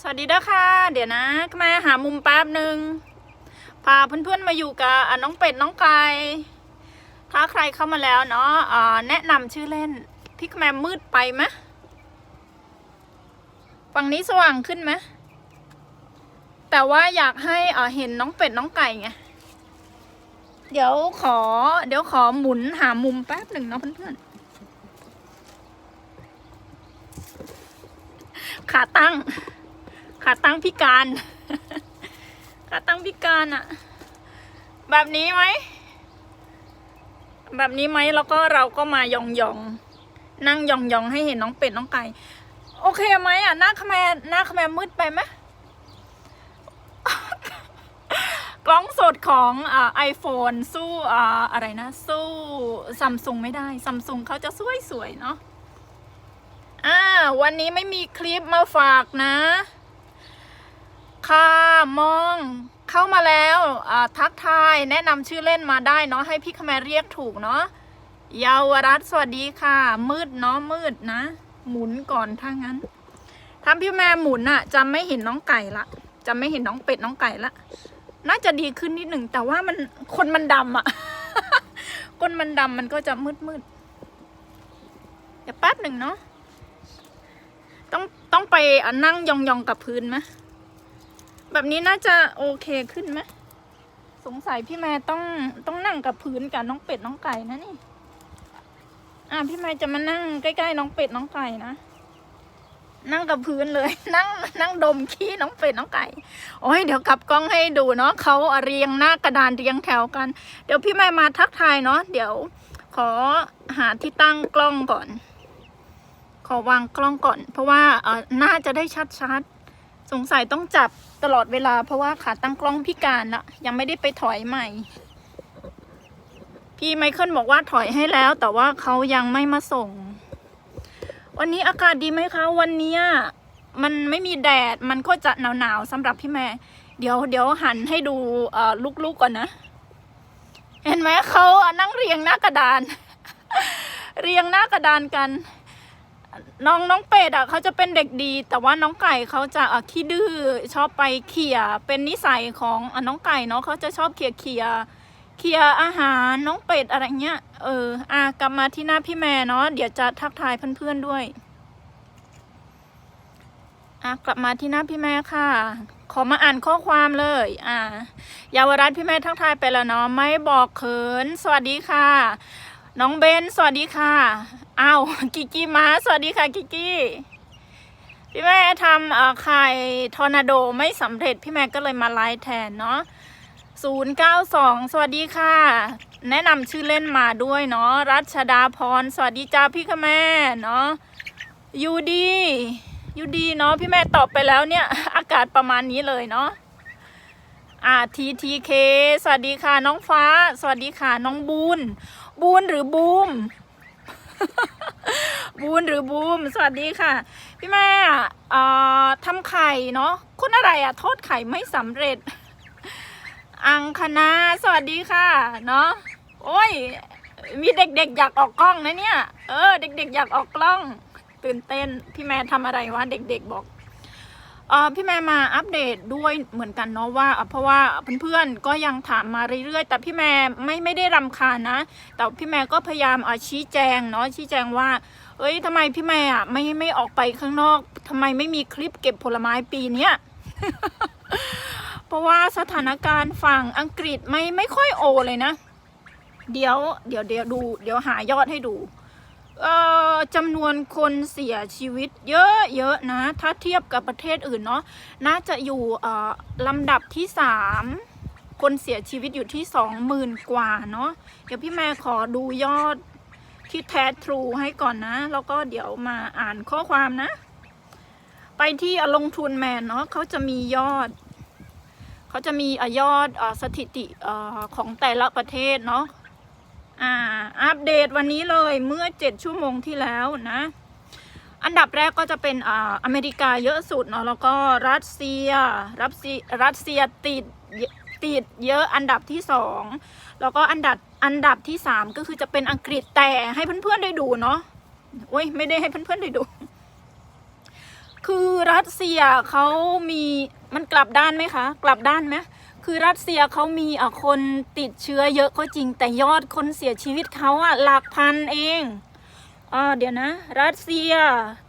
สวัสดีเด้อค่ะ เดี๋ยวนะมาหามุมแป๊บหนึ่งพาเพื่อนๆมาอยู่กับน้องเป็ดน้องไก่ถ้าใครเข้ามาแล้วเนาะแนะนำชื่อเล่นพี่แมมมืดไปไหมฝั่งนี้สว่างขึ้นไหมแต่ว่าอยากให้เห็นน้องเป็ดน้องไก่ไงเดี๋ยวขอ เดี๋ยวขอหมุนหามุมแป๊บหนึ่งเนาะเพื่อนๆขาตั้ง ขาตั้งพิการ ขาตั้งพิการอะแบบนี้ไหม แบบนี้ไหมแล้วก็เราก็มายองยองนั่งยองยองให้เห็นน้องเป็ดน้องไก่ โอเคไหมอะหน้าขแมหน้าขแมมืดไปไหมกล้องสดของไอโฟนสู้อะไรนะ สู้ซัมซุงไม่ได้ซัมซุงเขาจะสวยสวยๆเนาะอ่าวันนี้ไม่มีคลิปมาฝากนะ ค่ะมองเข้ามาแล้วทักทายแนะนำชื่อเล่นมาได้เนาะให้พี่ขแมเรียกถูกเนาะเยาวรัตนสวัสดีค่ะ มืดเนาะมืดนะ หมุนก่อนถ้างั้นถ้าพี่แม่หมุนอะจะไม่เห็นน้องไก่ละจะไม่เห็นน้องเป็ดน้องไก่ละน่าจะดีขึ้นนิดหนึ่งแต่ว่ามันคนมันดำอะคนมันดำมันก็จะมืดมืดเดี๋ยวแป๊บหนึ่งเนาะต้องต้องไปนั่งยองๆกับพื้นไหม แบบนี้น่าจะโอเคขึ้นไหมสงสัยพี่แม่ต้องต้องนั่งกับพื้นกับน้องเป็ดน้องไก่นะนี่ อะพี่แม่จะมานั่งใกล้ๆน้องเป็ดน้องไก่นะนั่งกับพื้นเลย นั่งนั่งดมขี้น้องเป็ดน้องไก่ โอ้ยเดี๋ยวกลับกล้องให้ดูเนาะเขาเรียงหน้ากระดานเรียงแถวกัน เดี๋ยวพี่แม่มาทักทายเนาะเดี๋ยว ขอหาที่ตั้งกล้องก่อน ขอวางกล้องก่อน เพราะว่าเออน่าจะได้ชัดๆ สงสัยต้องจับตลอดเวลาเพราะว่าขาตั้งกล้องพิการละยังไม่ได้ไปถอยใหม่ พี่ไมเคิลบอกว่าถอยให้แล้ว แต่ว่าเขายังไม่มาส่ง วันนี้อากาศดีไหมคะ วันนี้มันไม่มีแดดมันก็จะหนาวๆสำหรับพี่แม่เดี๋ยวเดี๋ยวหันให้ดูลูกๆก่อนนะ เห็นไหมเขานั่งเรียงหน้ากระดาน เรียงหน้ากระดานกัน น้องน้องเป็ดอะเขาจะเป็นเด็กดี แต่ว่าน้องไก่เขาจะอะขี้ดื้อชอบไปเขี่ยเป็นนิสัยของอะน้องไก่เนาะเขาจะชอบเขี่ยเขี่ยเขี่ยอาหารน้องเป็ดอะไรเงี้ยเอออะกลับมาที่หน้าพี่แม่เนาะเดี๋ยวจะทักทายเพื่อนๆด้วยอะกลับมาที่หน้าพี่แม่ค่ะ ขอมาอ่านข้อความเลย อ่าเยาวรัตน์พี่แม่ทักทายไปแล้วเนาะไม่บอกเขิน สวัสดีค่ะ น้องเบนสวัสดีค่ะอ้าวกิกกี้มาสวัสดีค่ะกิกกี้พี่แม่ทำไข่ทอร์นาโดไม่สำเร็จพี่แม่ก็เลยมาไลฟ์แทนเนาะศูนย์เก้าสองสวัสดีค่ะ แนะนำชื่อเล่นมาด้วยเนาะรัชดาพร สวัสดีจ้าพี่ค่ะแม่เนาะยูดียูดีเนาะพี่แม่ตอบไปแล้วเนี่ย อากาศประมาณนี้เลยเนาะอ่าทีทีเคสวัสดีค่ะน้องฟ้า สวัสดีค่ะน้องบูน บูนหรือบูม บูนหรือบูม สวัสดีค่ะ พี่แม่เอ่อทำไข่เนาะคุณอะไรอะโทอดไข่ไม่สำเร็จ อังคณาสวัสดีค่ะ เนาะโอ้ย มีเด็กๆ อยากออกกล้องนะเนี่ย เออ เด็กๆ อยากออกกล้อง ตื่นเต้น พี่แม่ทำอะไรวะ เด็กๆบอก พี่แม่มาอัปเดตด้วยเหมือนกันเนาะว่าเพราะว่าเพื่อนๆก็ยังถามมาเรื่อยๆ แต่พี่แม่ไม่ไม่ได้รำคาญนะ แต่พี่แม่ก็พยายามอ่อชี้แจงเนาะชี้แจงว่าเอ้ยทำไมพี่แม่อะไม่ไม่ออกไปข้างนอกทำไมไม่มีคลิปเก็บผลไม้ปีเนี้ยเพราะว่าสถานการณ์ฝั่งอังกฤษไม่ไม่ค่อยโอเลยนะ เดี๋ยวเดี๋ยวเดี๋ยวดู เดี๋ยวหายอดให้ดู เอ่อจำนวนคนเสียชีวิตเยอะเยอะนะ ถ้าเทียบกับประเทศอื่นเนาะน่าจะอยู่เอ่อลำดับที่สามคนเสียชีวิตอยู่ที่สองหมื่นกว่าเนาะเดี๋ยวพี่แม่ขอดูยอดที่แท้ทรูให้ก่อนนะ แล้วก็เดี๋ยวมาอ่านข้อความนะ ไปที่อะลงทุนแมนเนาะเขาจะมียอด เขาจะมีอยอดอสถิติอของแต่ละประเทศเนาะ อ่า อัปเดตวันนี้เลยเมื่อเจ็ดชั่วโมงที่แล้วนะ อันดับแรกก็จะเป็นอ่าอเมริกาเยอะสุดเนาะแล้วก็รัสเซียรัสเซียรัสเซียติดติดเยอะอันดับที่สองแล้วก็อันดับอันดับที่สามก็คือจะเป็นอังกฤษแต่ให้เพื่อนๆได้ดูเนาะโอ้ยไม่ได้ให้เพื่อนๆได้ดู คือรัสเซียเขามีมันกลับด้านไหมคะ กลับด้านไหม คือรัสเซียเขามีอะคนติดเชื้อเยอะก็จริง แต่ยอดคนเสียชีวิตเขาอะหลักพันเองอ่าเดี๋ยวนะ รัสเซีย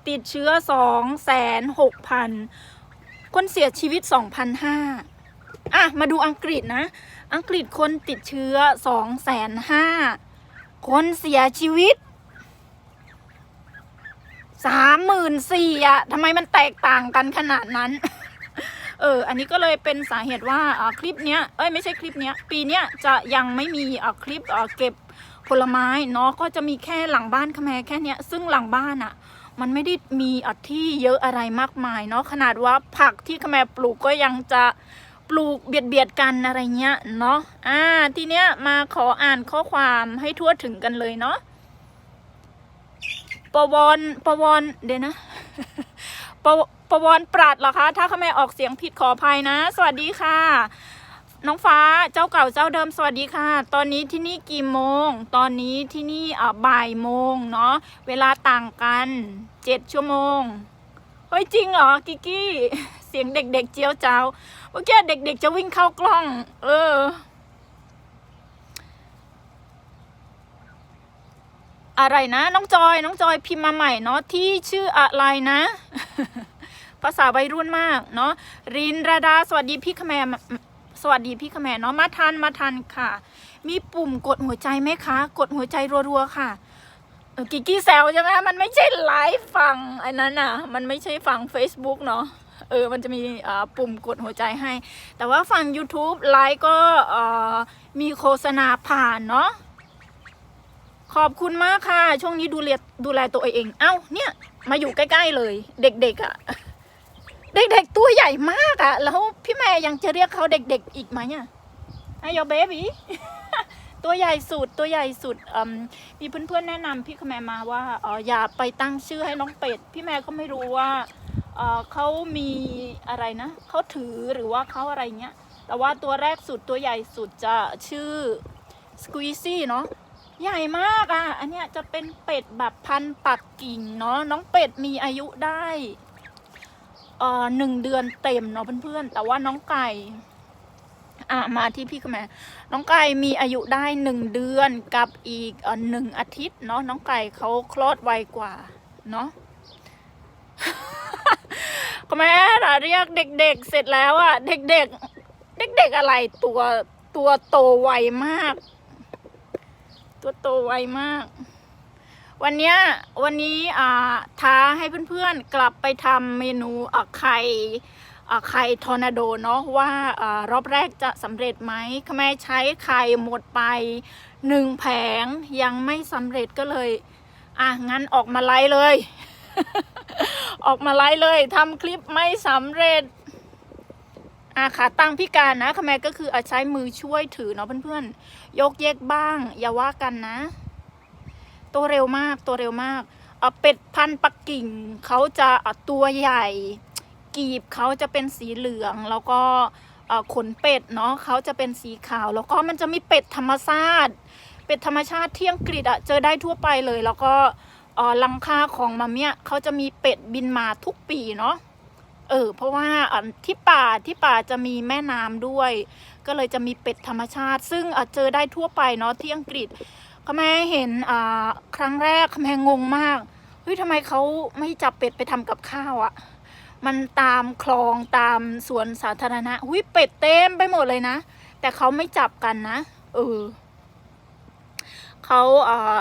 ติดเชื้อสองแสนหกพันคนเสียชีวิตสองพันห้าอะ มาดูอังกฤษนะ อังกฤษคนติดเชื้อสองแสนห้าคนเสียชีวิตสามหมื่นสี่อะทำไมมันแตกต่างกันขนาดนั้น เอออันนี้ก็เลยเป็นสาเหตุว่าอ่าคลิปเนี้ยเอ้ยไม่ใช่คลิปเนี้ยปีเนี้ยจะยังไม่มีอ่าคลิปอ่าเก็บผลไม้เนาะก็จะมีแค่หลังบ้านขแมแค่เนี้ยซึ่งหลังบ้านอะมันไม่ได้มีอะที่เยอะอะไรมากมายเนาะขนาดว่าผักที่ขแมปลูกก็ยังจะปลูกเบียดเบียดกันอะไรเงี้ยเนาะอ่าทีเนี้ยมาขออ่านข้อความให้ทั่วถึงกันเลยเนาะปวรปวรเดี๋ยวนะ ปวปวรปราดเหรอคะ ถ้าเขาไม่ออกเสียงผิดขออภัยนะ สวัสดีค่ะ น้องฟ้าเจ้าเก่าเจ้าเดิมสวัสดีค่ะ ตอนนี้ที่นี่กี่โมง ตอนนี้ที่นี่อ่าบ่ายโมงเนาะเวลาต่างกันเจ็ดชั่วโมงเฮ้ยจริงเหรอกิกกี้เสียงเด็ก ๆ เจียวเจ้าเมื่อกี้เด็ก ๆ จะวิ่งเข้ากล้อง เออ อะไรนะ น้องจอย น้องจอยพิมพ์มาใหม่เนาะที่ชื่ออะไรนะ ภาษาวัยรุ่นมากเนาะรินราดาสวัสดีพี่ขแมมสวัสดีพี่ขแมเนาะมาทันมาทันค่ะ มีปุ่มกดหัวใจไหมคะ กดหัวใจรัวๆค่ะเออกิกกี้แซวใช่ไหมมันไม่ใช่ไลฟ์ฟังไอ้นั้นอะ มันไม่ใช่ฟัง Facebook เนาะเออ มันจะมีอ่าปุ่มกดหัวใจให้ แต่ว่าฟัง YouTube ไลฟ์ก็เอ่อมีโฆษณาผ่านเนาะ ขอบคุณมากค่ะ ช่วงนี้ดูแลดูแลตัวเอง เอ้า เนี่ย มาอยู่ใกล้ ๆเลย เด็กๆอะ่ะ เด็กๆตัวใหญ่มากอะ่ะ แล้วพี่แม่ยังจะเรียกเขาเด็กๆอีกไหมอะไอ้ยอเบบี้ตัวใหญ่สุดตัวใหญ่สุดมมีเพื่อนๆแนะนำพี่ขแมมาว่าเอออย่าไปตั้งชื่อให้น้องเป็ด พี่แม่ก็ไม่รู้ว่าเออเขามีอะไรนะเขาถือหรือว่าเขาอะไรเงี้ย แต่ว่าตัวแรกสุดตัวใหญ่สุดจะชื่อสควีซี่เนาะ ใหญ่มากอะ อันเนี้ยจะเป็นเป็ดแบบพันปักกิ่งเนาะน้องเป็ดมีอายุได้เอ่อหนึ่งเดือนเต็มเนาะเพื่อนๆ แต่ว่าน้องไก่อะมาที่พี่ขแมน้องไก่มีอายุได้หนึ่งเดือนกับอีกเอ่อหนึ่งอาทิตย์เนาะน้องไก่เขาคลอดไวกว่าเนาะขแม่เรียกเด็กๆเสร็จแล้วอะเด็กๆ เด็กๆอะไรตัวตัวโตไวมาก ตัวโตไวมาก วันนี้วันนี้อ่าท้าให้เพื่อนๆกลับไปทำเมนูอะไข่อะไข่ทอร์นาโดเนาะว่าอ่ารอบแรกจะสำเร็จไหมขแม่ใช้ไข่หมดไปหนึ่งแผงยังไม่สำเร็จก็เลย อะงั้นออกมาไลฟ์เลย ออกมาไลฟ์เลยทำคลิปไม่สำเร็จ อะขาตั้งพิการนะขแมก็คืออาใช้มือช่วยถือเนาะเพื่อนๆ ยกเยกบ้าง อย่าว่ากันนะ ตัวเร็วมากตัวเร็วมากเอ่อเป็ดพันปักกิ่งเขาจะเอ่อตัวใหญ่ กีบเขาจะเป็นสีเหลืองแล้วก็เอ่อขนเป็ดเนาะเขาจะเป็นสีขาว แล้วก็มันจะมีเป็ดธรรมชาติ เป็ดธรรมชาติที่อังกฤษอะเจอได้ทั่วไปเลย แล้วก็ลังคาของมัมเนี่ยเขาจะมีเป็ดบินมาทุกปีเนาะ เออเพราะว่าที่ป่าที่ป่าจะมีแม่น้ำด้วย ก็เลยจะมีเป็ดธรรมชาติ ซึ่งเจอได้ทั่วไปเนาะที่อังกฤษขแม่เห็นครั้งแรกขแม่งงมากเฮ้ยทำไมเขาไม่จับเป็ดไปทำกับข้าวอะ่ะ มันตามคลองตามสวนสาธารณะหุยเป็ดเต็มไปหมดเลยนะ แต่เขาไม่จับกันนะเออเขาอ่า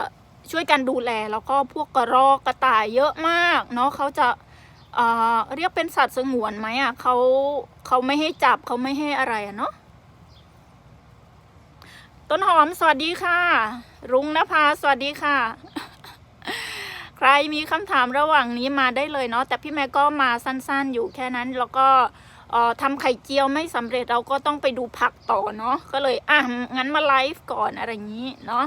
ช่วยกันดูแลแล้วก็พวกกระรอกกระต่ายเยอะมาก เนาะเขาจะ เอ่อเรียกเป็นสัตว์สงวนไหมอะเขาเขาไม่ให้จับเขาไม่ให้อะไรอะเนาะต้นหอมสวัสดีค่ะ รุ้งนภาสวัสดีค่ะ ใครมีคำถามระหว่างนี้มาได้เลยเนาะแต่พี่แม่ก็มาสั้นๆ อยู่แค่นั้นแล้วก็ทำไข่เจียวไม่สำเร็จเราก็ต้องไปดูผักต่อเนาะก็เลยอะงั้นมาไลฟ์ก่อนอะไรอย่างนี้เนาะ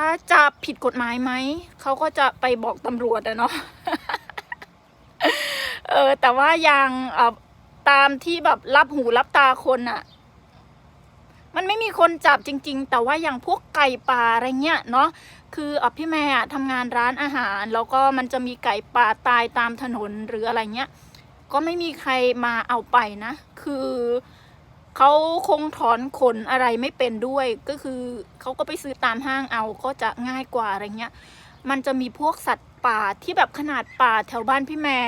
ถ้าจับผิดกฎหมายไหม เขาก็จะไปบอกตำรวจอะเนาะ เออ แต่ว่ายังตามที่แบบรับหูรับตาคนอะมันไม่มีคนจับจริง ๆ แต่ว่าอย่างพวกไก่ป่าอะไรเงี้ยเนาะ คืออพี่แม่ทำงานร้านอาหาร แล้วก็มันจะมีไก่ป่าตายตามถนนหรืออะไรเงี้ย ก็ไม่มีใครมาเอาไปนะ คือ เขาคงถอนขนอะไรไม่เป็นด้วย ก็คือเขาก็ไปซื้อตามห้างเอาก็จะง่ายกว่าอะไรเงี้ย มันจะมีพวกสัตว์ป่าที่แบบขนาดป่าแถวบ้านพี่แม่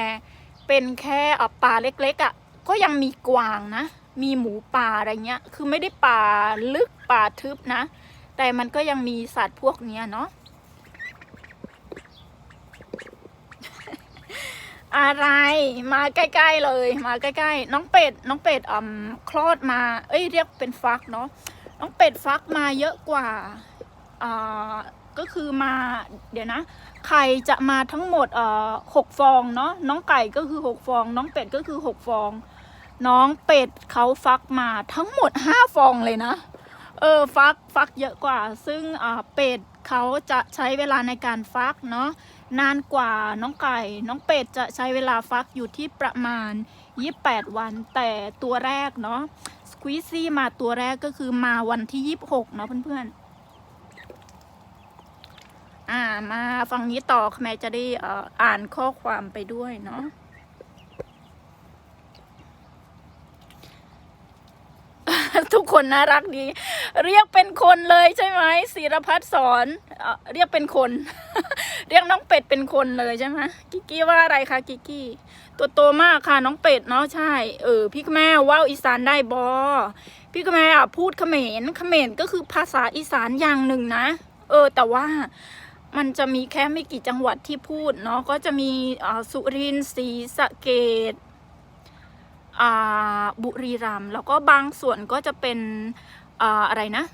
เป็นแค่ป่าเล็กๆอะ่ะ ก็ยังมีกวางนะ มีหมูป่าอะไรเงี้ย คือไม่ได้ป่าลึกป่าทึบนะ แต่มันก็ยังมีสัตว์พวกเนี้ยเนาะ อะไรมาใกล้ๆเลย มาใกล้ๆ น้องเป็ด น้องเป็ดอ่าคลอดมา เอ้ยเรียกเป็นฟักเนาะน้องเป็ดฟักมาเยอะกว่าอ่าก็คือมาเดี๋ยวนะไข่จะมาทั้งหมดเอ่อหกฟองเนาะน้องไก่ก็คือหกฟอง น้องเป็ดก็คือหกฟอง น้องเป็ดเขาฟักมาทั้งหมดห้าฟองเลยนะเออฟักฟักเยอะกว่า ซึ่งอ่าเป็ดเขาจะใช้เวลาในการฟักเนาะ นานกว่าน้องไก่ น้องเป็ดจะใช้เวลาฟักอยู่ที่ประมาณ 28 วัน แต่ตัวแรกเนาะสควีซี่มาตัวแรกก็คือมาวันที่ 26 เนาะเพื่อนๆ อ่ามาฟังนี้ต่อแม่จะได้อ่ออ่านข้อความไปด้วยเนาะทุกคนน่ารักดี เรียกเป็นคนเลยใช่ไหมศิรพัฒน์สอนเอเรียกเป็นคน เรียกน้องเป็ดเป็นคนเลยใช่ไหมกิกกี้ว่าอะไรคะกิกกี้ ตัวโตมากค่ะน้องเป็ดเนาะใช่ เออพี่แม่ว่าวอีสานได้บอพี่แม่อะพูดเขมรเขมรก็คือภาษาอีสานอย่างหนึ่งนะ เออ แต่ว่ามันจะมีแค่ไม่กี่จังหวัดที่พูดเนาะก็จะมีอ่าสุรินทร์ศรีสะเกดอ่าบุรีรัมย์แล้วก็บางส่วนก็จะเป็นอ่าอะไรนะ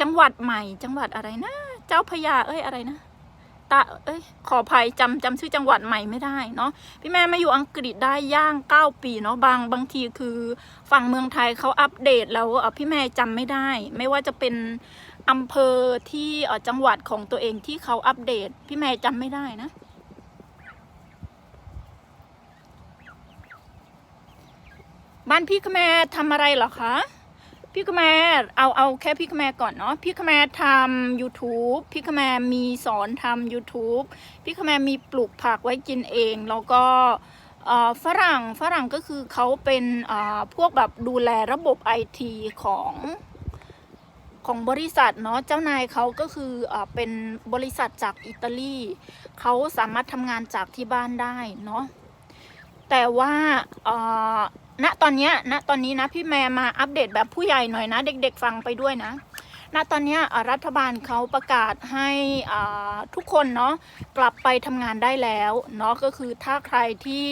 จังหวัดใหม่ จังหวัดอะไรนะ เจ้าพระยาเอ้ยอะไรนะตาเอ้ยขออภัยจำจำชื่อจังหวัดใหม่ไม่ได้เนาะพี่แม่มาอยู่อังกฤษได้ย่างเก้าปีเนาะบางบางทีคือฝั่งเมืองไทยเขาอัปเดตแล้วเอ่อพี่แม่จำไม่ได้ ไม่ว่าจะเป็นอำเภอที่จังหวัดของตัวเองที่เขาอัปเดต พี่แม่จำไม่ได้นะบ้านพี่แม่ทำอะไรเหรอคะ พี่ขแมเอาเอาแค่พี่ขแมก่อนเนาะพี่ขแมทำ YouTube พี่ขแมมีสอนทำ YouTube พี่ขแมมีปลูกผักไว้กินเอง แล้วก็ฝรั่งฝรั่งก็คือเขาเป็นพวกแบบดูแลระบบไอทีของของบริษัทเนาะเจ้านายเขาก็คือเอ่อเป็นบริษัทจากอิตาลีเขาสามารถทำงานจากที่บ้านได้เนาะแต่ว่า ณตอนนี้ณตอนนี้นะพี่แม่มาอัปเดตแบบผู้ใหญ่หน่อยนะ เด็กๆฟังไปด้วยนะณตอนนี้รัฐบาลเขาประกาศให้ทุกคนเนาะกลับไปทำงานได้แล้วเนาะก็คือถ้าใครที่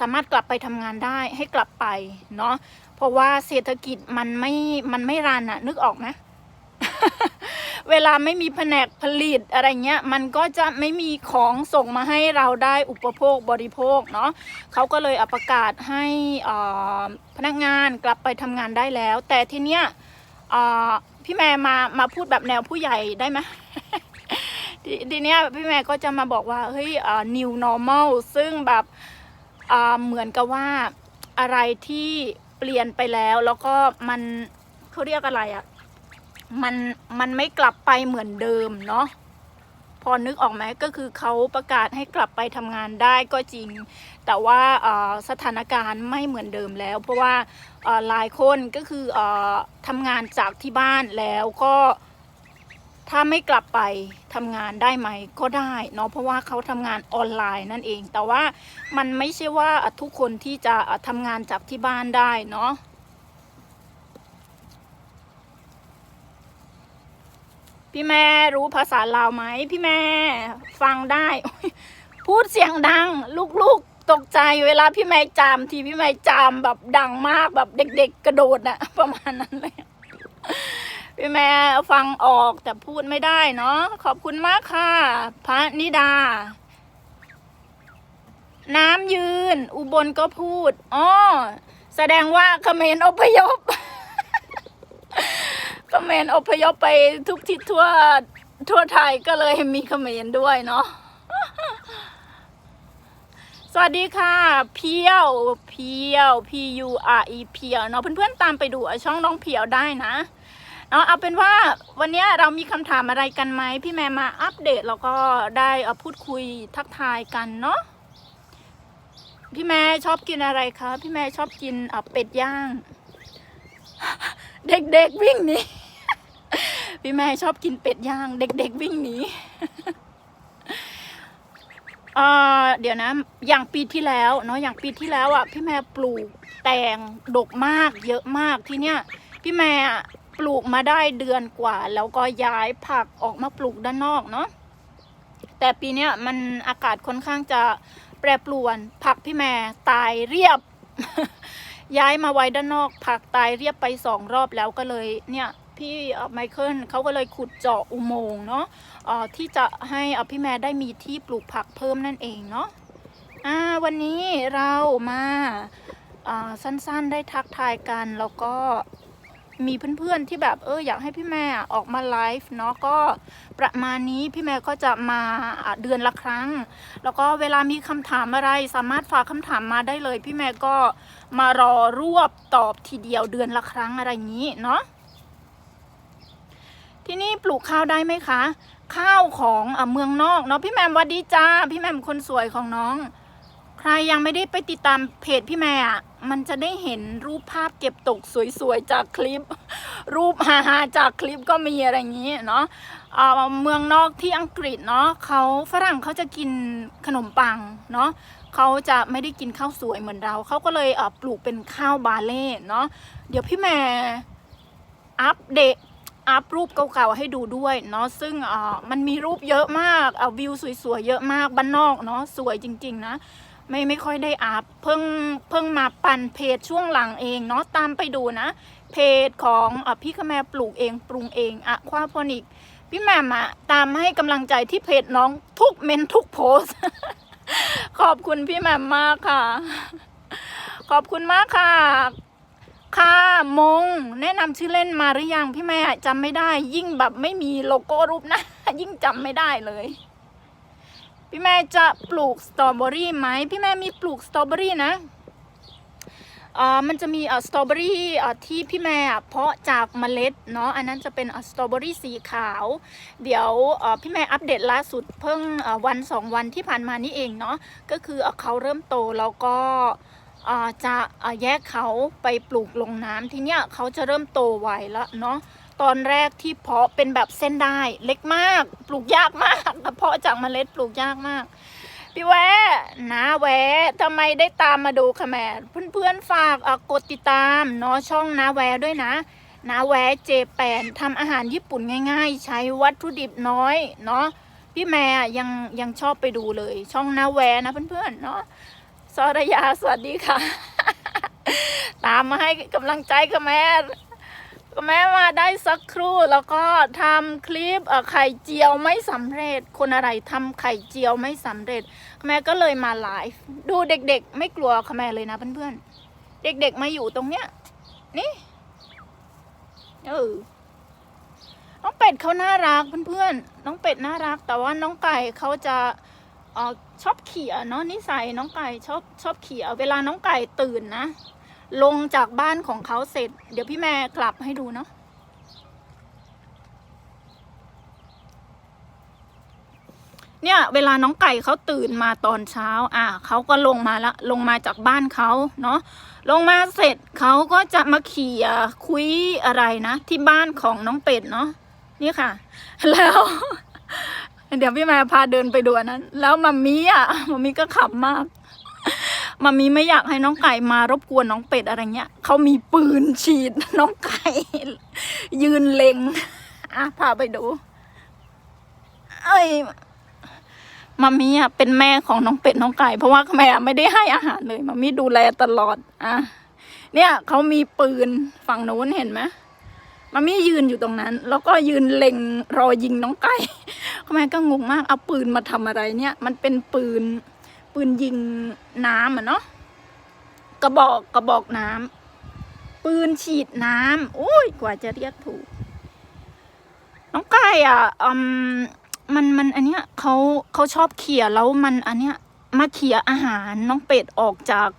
สามารถกลับไปทำงานได้ให้กลับไปเนาะเพราะว่าเศรษฐกิจมันไม่มันไม่รันอะนึกออกไหม เวลาไม่มีแผนกผลิตอะไรเงี้ยมันก็จะไม่มีของส่งมาให้เราได้อุปโภคบริโภคเนาะเขาก็เลยเอาประกาศให้พนักงานกลับไปทำงานได้แล้ว แต่ทีเนี้ยพี่แม่มามาพูดแบบแนวผู้ใหญ่ได้ไหมทีเนี้ยพี่แม่ก็จะมาบอกว่าเฮ้ยอ่า new normal ซึ่งแบบเหมือนกับว่าอะไรที่เปลี่ยนไปแล้วแล้วก็มันเขาเรียกอะไรอะ มันมันไม่กลับไปเหมือนเดิมเนาะพอนึกออกไหมก็คือเขาประกาศให้กลับไปทำงานได้ก็จริง แต่ว่าสถานการณ์ไม่เหมือนเดิมแล้ว เพราะว่าหลายคนก็คืออทำงานจากที่บ้านแล้วก็ถ้าไม่กลับไปทำงานได้ไหมก็ได้เนาะเพราะว่าเขาทำงานออนไลน์นั่นเอง แต่ว่ามันไม่ใช่ว่าทุกคนที่จะทำงานจากที่บ้านได้เนาะ พี่แม่รู้ภาษาลาวไหมพี่แม่ฟังได้ พูดเสียงดัง ลูกๆตกใจเวลาพี่แม่จามทีพี่แม่จามแบบดังมากแบบเด็ก ๆ กระโดดอะประมาณนั้นเลยพี่แม่ฟังออกแต่พูดไม่ได้เนาะขอบคุณมากค่ะ พระนิดา น้ำยืน อุบลก็พูดอ๋อแสดงว่าเขมรอพยพ เขมรอพยพไปทุกทิศทั่วทั่วไทยก็เลยมีเขมรด้วยเนาะสวัสดีค่ะ เพียวเพียว P U R E เพียวเนาะเพื่อนๆตามไปดูช่องน้องเพียวได้นะเอาะเอาเป็นว่าวันนี้เรามีคำถามอะไรกันไหมพี่แม่มาอัปเดตแล้วก็ได้พูดคุยทักทายกันเนาะพี่แม่ชอบกินอะไรคะพี่แม่ชอบกินเป็ดย่าง เด็กๆวิ่งหนีพี่แม่ชอบกินเป็ดย่าง เด็กๆวิ่งหนีเออเดี๋ยวนะ อย่างปีที่แล้วเนาะอย่างปีที่แล้วอะพี่แม่ปลูกแตงดกมาก เยอะมากที่เนี้ยพี่แม่ปลูกมาได้เดือนกว่า แล้วก็ย้ายผักออกมาปลูกด้านนอกเนาะแต่ปีเนี้ยมันอากาศค่อนข้างจะแปรปรวน ผักพี่แม่ตายเรียบ ย้ายมาไว้ด้านนอกผักตายเรียบไปสองรอบแล้วก็เลยเนี่ยพี่ไมเคิลเขาก็เลยขุดเจาะอุโมงค์เนาะที่จะให้อ่อพี่แม่ได้มีที่ปลูกผักเพิ่มนั่นเองเนาะอ่าวันนี้เรามาสั้นๆได้ทักทายกันแล้วก็ มีเพื่อนๆที่แบบเอออยากให้พี่แม่ออกมาไลฟ์เนาะก็ประมาณนี้พี่แม่ก็จะมาเดือนละครั้ง แล้วก็เวลามีคำถามอะไรสามารถฝากคำถามมาได้เลย พี่แม่ก็มารอรวบตอบทีเดียวเดือนละครั้งอะไรอย่างนี้เนาะที่นี่ปลูกข้าวได้ไหมคะ ข้าวของเอเมืองนอกเนาะพี่แมมวัดดีจ้าพี่แมมคนสวยของน้อง ใครยังไม่ได้ไปติดตามเพจพี่แม่อะมันจะได้เห็นรูปภาพเก็บตกสวยๆจากคลิป รูปฮาๆจากคลิปก็มีอะไรอย่างนี้เนาะเมืองนอกที่อังกฤษเนาะเขาฝรั่งเขาจะกินขนมปังเนาะเขาจะไม่ได้กินข้าวสวยเหมือนเรา เขาก็เลยเปลูกเป็นข้าวบาเล่เนาะเดี๋ยวพี่แม่อัปเดตอัพรูปเก่าๆให้ดูด้วยเนาะซึ่งมันมีรูปเยอะมากวิวสวยๆเยอะมากบ้านนอกเนาะสวยจริง ๆ นะ ไม่ไม่ค่อยได้อัพเพิ่งเพิ่งมาปั่นเพจช่วงหลังเองเนาะตามไปดูนะ เพจของอพี่ขแมปลูกเองปรุงเองอะควาโพนิก พี่แม่มอะตามให้กำลังใจที่เพจน้องทุกเมนทุกโพสขอบคุณพี่แม่มมากค่ะ ขอบคุณมากค่ะ ค่ะมง แนะนำชื่อเล่นมาหรือยังพี่แม่จำไม่ได้ ยิ่งแบบไม่มีโลโก้รูปหนะ ยิ่งจำไม่ได้เลย พี่แม่จะปลูกสตรอเบอรี่ไหมพี่แม่มีปลูกสตรอเบอรี่นะอ่ามันจะมีอ่าสตรอเบอรี่อ่าที่พี่แม่เพาะจากเมล็ดเนาะอันนั้นจะเป็นอ่าสตรอเบอรี่สีขาว เดี๋ยวอ่าพี่แม่อัปเดตล่าสุดเพิ่งอ่าวันสองวันที่ผ่านมานี่เองเนาะก็คืออ่าเขาเริ่มโตแล้วก็อ่าจะอ่าแยกเขาไปปลูกลงน้ำทีเนี้ยเขาจะเริ่มโตไวแล้วเนาะ ตอนแรกที่เพาะเป็นแบบเส้นได้เล็กมาก ปลูกยากมากแต่เพาะจากเมล็ดปลูกยากมาก พี่แวะนะแวะทำไมได้ตามมาดูค่ะแม่เพื่อนๆฝากกดติดตามเนาะช่องนาแวะด้วยนะนาแวะเจแปนทำอาหารญี่ปุ่นง่าย ๆ ใช้วัตถุดิบน้อยเนาะพี่แม่ยังยังชอบไปดูเลย ช่องนาแวนะเพื่อนๆเนาะสรยาสวัสดีค่ะ ตามมาให้กำลังใจกับแม่ แม่มาได้สักครู่แล้วก็ทำคลิปไข่เจียวไม่สำเร็จ คนอะไรทำไข่เจียวไม่สำเร็จแม่ก็เลยมาไลฟ์ดูเด็กๆ ไม่กลัวแม่เลยนะเพื่อนๆ เด็กๆมาอยู่ตรงเนี้ยนี่เออน้องเป็ดเขาน่ารักเพื่อนๆ น้องเป็ดน่ารัก แต่ว่าน้องไก่เขาจะออชอบเขี่ยเนาะนิสัยน้องไก่ชอบชอบเขี่ยเวลาน้องไก่ตื่นนะ ลงจากบ้านของเขาเสร็จ เดี๋ยวพี่แม่กลับให้ดูเนาะเนี่ย เวลาน้องไก่เขาตื่นมาตอนเช้า อะเขาก็ลงมาละลงมาจากบ้านเขาเนาะลงมาเสร็จเขาก็จะมาเขี่ยคุยอะไรนะที่บ้านของน้องเป็ดเนาะนี่ค่ะ แล้ว เดี๋ยวพี่แม่พาเดินไปดูนนั้น แล้วมัมมี่อะมัมมี่ก็ขำมาก มัมมี่ไม่อยากให้น้องไก่มารบกวนน้องเป็ดอะไรเงี้ยเขามีปืนฉีดน้องไก่ ยืนเล็งอะพาไปดู เอ้ยมัมมี่อะเป็นแม่ของน้องเป็ดน้องไก่ เพราะว่าแม่ไม่ได้ให้อาหารเลยมัมมี่ดูแลตลอดอะเนี่ยเขามีปืนฝั่งนู้นเห็นไหมมัมมี่ยืนอยู่ตรงนั้น แล้วก็ยืนเล็งรอยิงน้องไก่แม่ก็งงมากเอาปืนมาทำอะไรเนี่ย มันเป็นปืน ปืนยิงน้ำอะเนาะกระบอกกระบอกน้ำปืนฉีดน้ำโอ้ยกว่าจะเรียกถูก น้องไก่อะอืมมันมันอันเนี้ยเขาเขาชอบเขี่ยแล้วมันอันเนี้ยมาเขี่ยอาหารน้องเป็ดออกจาก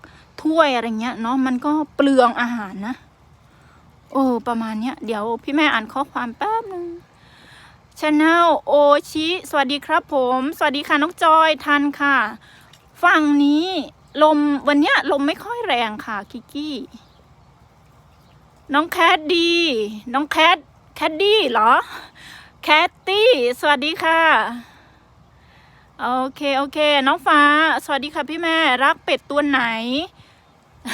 ถ้วยอะไรเงี้ยเนาะมันก็เปลืองอาหารนะโอ้ประมาณเนี้ยเดี๋ยวพี่แม่อ่านข้อความแป๊บนึงช n แนลโอชิสวัสดีครับผม สวัสดีค่ะน้องจอยทันค่ะ ฝั่งนี้ลมวันเนี้ยลมไม่ค่อยแรงค่ะกิกกี้ น้องแคดดี น้องแคดแคดดี้เหรอ แคตตี้ สวัสดีค่ะ โอเคโอเค น้องฟ้า สวัสดีค่ะพี่แม่รักเป็ดตัวไหน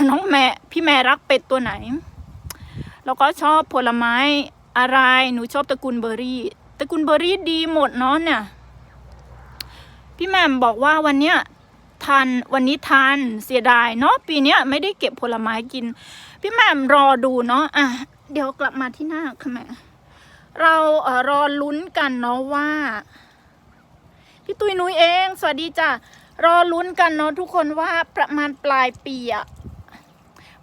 น้องแม่พี่แม่รักเป็ดตัวไหน แล้วก็ชอบผลไม้อะไรหนูชอบตระกูลเบอร์รี่ตระกูลเบอร์รี่ดีหมดเนาะเนี่ยพี่แม่บอกว่าวันเนี้ย ทันวันนี้ทันเสียดายเนาะปีเนี้ยไม่ได้เก็บผลไม้กิน พี่แม่มรอดูเนาะอะเดี๋ยวกลับมาที่หน้าค่ะแม่เราเออรอลุ้นกันเนาะว่า พี่ตุยนุ้ยเอง สวัสดีจ้ะรอลุ้นกันเนาะทุกคนว่าประมาณปลายปีอะ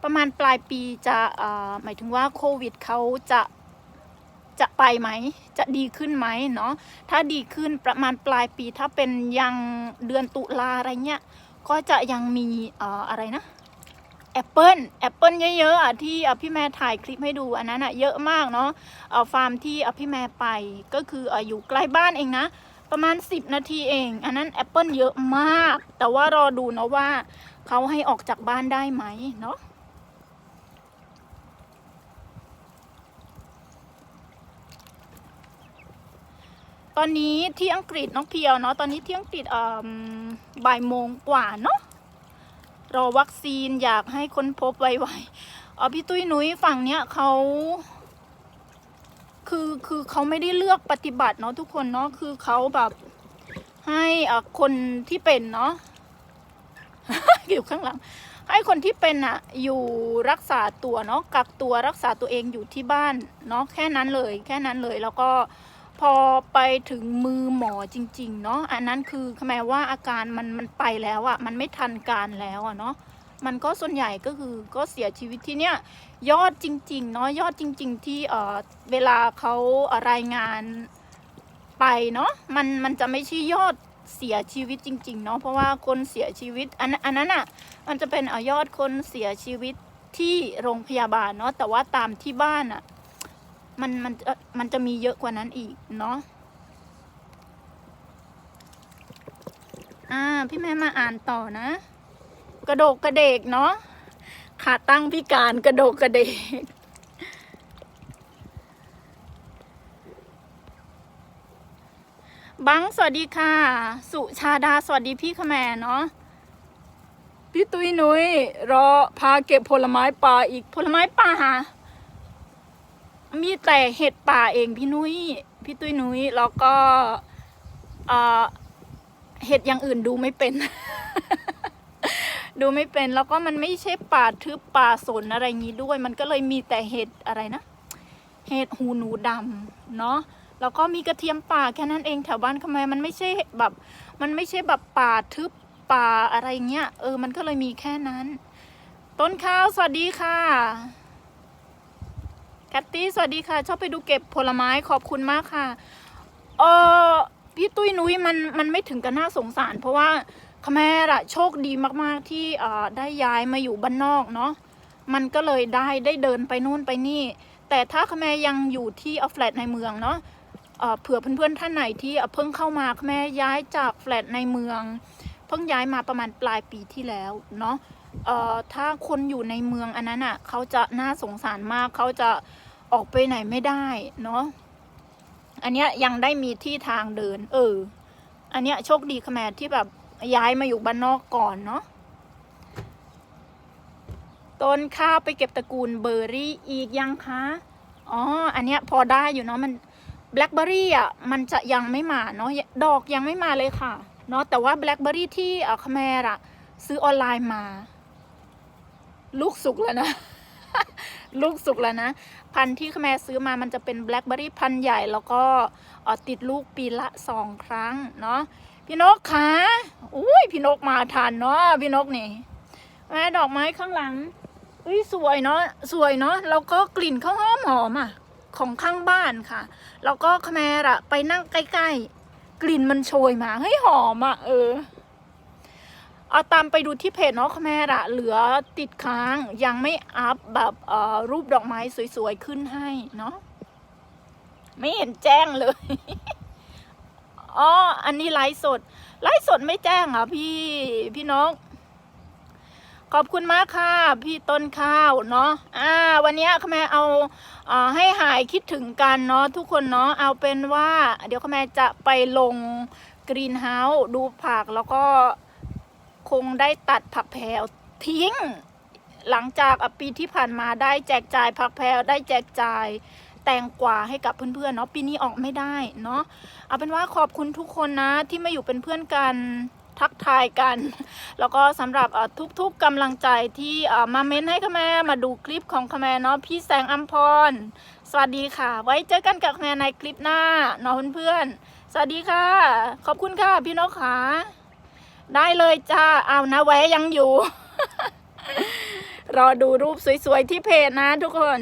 ประมาณปลายปีจะเออหมายถึงว่าโควิดเขาจะ จะไปไหม จะดีขึ้นไหมเนาะ ถ้าดีขึ้นประมาณปลายปีถ้าเป็นยังเดือนตุลาอะไรเงี้ย ก็จะยังมีเอ่ออะไรนะแอปเปิลแอปเปิลเยอะๆอะที่อะพี่แม่ถ่ายคลิปให้ดูอันนั้นอะเยอะมากเนาะฟาร์มที่อะพี่แม่ไปก็คืออะอยู่ใกล้บ้านเองนะ ประมาณ 10 นาทีเอง อันนั้นแอปเปิลเยอะมาก แต่ว่ารอดูเนาะว่าเขาให้ออกจากบ้านได้ไหมเนาะ ตอนนี้ที่อังกฤษน้องเพียวเนาะตอนนี้ที่อังกฤษบ่ายโมงกว่าเนาะรอวัคซีนอยากให้ค้นพบไวๆเออพี่ตุ้ยนุ้ยฝั่งเนี้ยเขาคือคือเขาไม่ได้เลือกปฏิบัติเนาะทุกคนเนาะคือเขาแบบให้อะคนที่เป็นเนาะอยู่ข้างหลัง ให้คนที่เป็นอะอยู่รักษาตัวเนาะกักตัวรักษาตัวเองอยู่ที่บ้านเนาะแค่นั้นเลย แค่นั้นเลยแล้วก็ พอไปถึงมือหมอจริง ๆ เนาะอันนั้นคือหมายว่าอาการมันมันไปแล้วอะมันไม่ทันการแล้วอะเนาะมันก็ส่วนใหญ่ก็คือก็เสียชีวิตที่เนี้ยยอดจริงๆเนาะยอดจริง ๆ ที่เอ่อเวลาเขาเอ่อรายงานไปเนาะมันมันจะไม่ใช่ยอดเสียชีวิตจริง ๆ เนาะเพราะว่าคนเสียชีวิตอันอันนั้นอะมันจะเป็นอยอดคนเสียชีวิตที่โรงพยาบาลเนาะแต่ว่าตามที่บ้านอะ มันมันมันจะมีเยอะกว่านั้นอีกเนาะอ่าพี่แม่มาอ่านต่อนะ กระโดกกระเดกเนาะขาตั้งพิการกระโดกกระเดกบังสวัสดีค่ะ สุชาดาสวัสดีพี่ขแมเนาะพี่ตุ้ยนุ้ยรอพาเก็บผลไม้ป่าอีกผลไม้ป่า มีแต่เห็ดป่าเองพี่นุ้ยพี่ตุ้ยนุ้ยแล้วก็เห็ดอย่างอื่นดูไม่เป็น ดูไม่เป็นแล้วก็มันไม่ใช่ป่าทึบป่าสนอะไรงี้ด้วย มันก็เลยมีแต่เห็ดอะไรนะ เห็ดหูหนูดำเนาะแล้วก็มีกระเทียมป่าแค่นั้นเองแถวบ้านทำไมมันไม่ใช่แบบ มันไม่ใช่แบบป่าทึบป่าอะไรเงี้ยเออ มันก็เลยมีแค่นั้น ต้นข้าวสวัสดีค่ะ คตตี้สวัสดีค่ะ ชอบไปดูเก็บผลไม้ขอบคุณมากค่ะเออพี่ตุ้ยนุ้ยมันมันไม่ถึงกับน่าสงสาร เพราะว่าคแม่อะโชคดีมากๆที่เอ่อได้ย้ายมาอยู่บ้านนอกเนาะมันก็เลยได้ได้เดินไปนู่นไปนี่ แต่ถ้าคแม่ยังอยู่ที่เอาแฟลตในเมืองเนาะเอ่อเผื่อเพื่อนๆท่านไหนที่เพิ่งเข้ามาคแม่ย้ายจากแฟลตในเมือง เพิ่งย้ายมาประมาณปลายปีที่แล้วเนาะถ้าคนอยู่ในเมืองอันนั้นอะเขาจะน่าสงสารมากเขาจะ ออกไปไหนไม่ได้เนาะอันเนี้ยยังได้มีที่ทางเดิน เออ อันเนี้ยโชคดีขแมทที่แบบย้ายมาอยู่บ้านนอกก่อนเนาะต้นข้าวไปเก็บตระกูลเบอร์รี่อีกยังคะอ๋ออันเนี้ยพอได้อยู่เนาะมันแบล็คเบอร์รี่อะมันจะยังไม่มาเนาะดอกยังไม่มาเลยค่ะเนาะแต่ว่าแบล็คเบอร์รี่ที่อ่อขแมรอะซื้อออนไลน์มา ลูกสุกแล้วนะ ลูกสุกแล้วนะ พันธุ์ที่แมซื้อมามันจะเป็นแบล็คเบอร์รี่พันธุ์ใหญ่แล้วก็ติดลูกปีละสองครั้งเนาะพี่นกคะอุ้ยพี่นกมาทันเนาะพี่นกนี่แม่ดอกไม้ข้างหลังอุ้ยสวยเนาะสวยเนาะแล้วก็กลิ่นข้าวหอมหอมอะของข้างบ้านค่ะ แล้วก็แมรอะไปนั่งใกล้ๆ กลิ่นมันโชยมาเฮ้ยหอมอะเออ เอาตามไปดูที่เพจเนาะแม่ละเหลือติดค้างยังไม่อัพแบบรูปดอกไม้สวยๆขึ้นให้เนาะไม่เห็นแจ้งเลยอ๋ออันนี้ไลฟ์สด ไลฟ์สดไม่แจ้งอะพี่พี่นกขอบคุณมากค่ะ พี่ต้นข้าวเนาะอ่า วันนี้ยแม่เอาอ่าให้หายคิดถึงกันเนาะทุกคนเนาะเอาเป็นว่า เดี๋ยวแม่จะไปลงกรีนเฮาส์ดูผักแล้วก็ คงได้ตัดผักแพรวทิ้ง หลังจากปีที่ผ่านมาได้แจกจ่ายผักแพรวได้แจกจ่ายแตงกวาให้กับเพื่อนๆเนาะปีนี้ออกไม่ได้เนาะเอาเป็นว่าขอบคุณทุกคนนะที่มาอยู่เป็นเพื่อนกันทักทายกัน แล้วก็สำหรับทุกๆกำลังใจที่มาเม้นให้ขแม่มาดูคลิปของขแม่เนาะพี่แสงอัมพร สวัสดีค่ะ ไว้เจอกันกับขแม่ในคลิปหน้าเนาะเพื่อนๆสวัสดีค่ะ ขอบคุณค่ะพี่นกขา ได้เลยจ้าเอานะแวะยังอยู่ รอดูรูปสวยๆที่เพจนะทุกคน